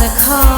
a call.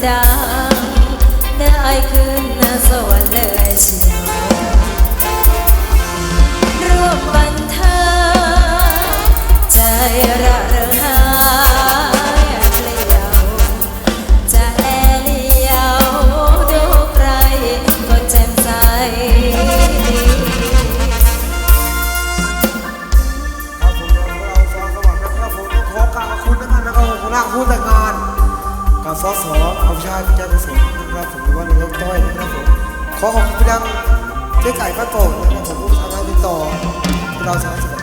ใจ ได้คืนนสวรรค์เลยเชียวรวมบันเทิใจระเริงหายเปลี่ยวจะแลเลี่ยวดูใครก็แจ่มใส ครับผมเราฟังสวัสดีครับผมต้องขอครับขอบคุณนะครับแล้วก็หัวหน้าผู้แต่งงาน กับสสเอาชาติแจ้งกุศลนะครับผมหรือว่านายกต้อยนะครับผมขอขอบคุณพี่ดังเจ๊ไก่ป้าโป่งนะครับผมผู้ทำงานติดต่อเราสามส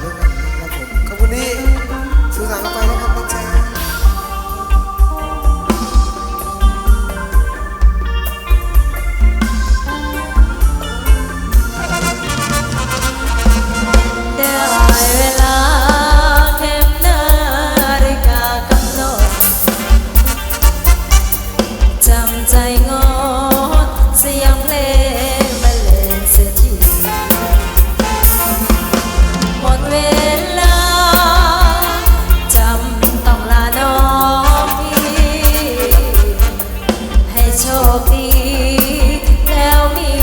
ปี แล้วมี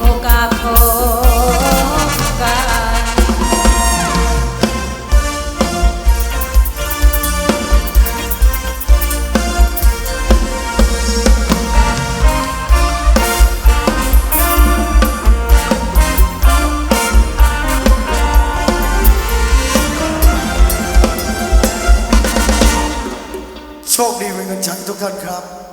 โอกาสพบกัน โชคดีเป็นเงินใช้ทุกท่านครับ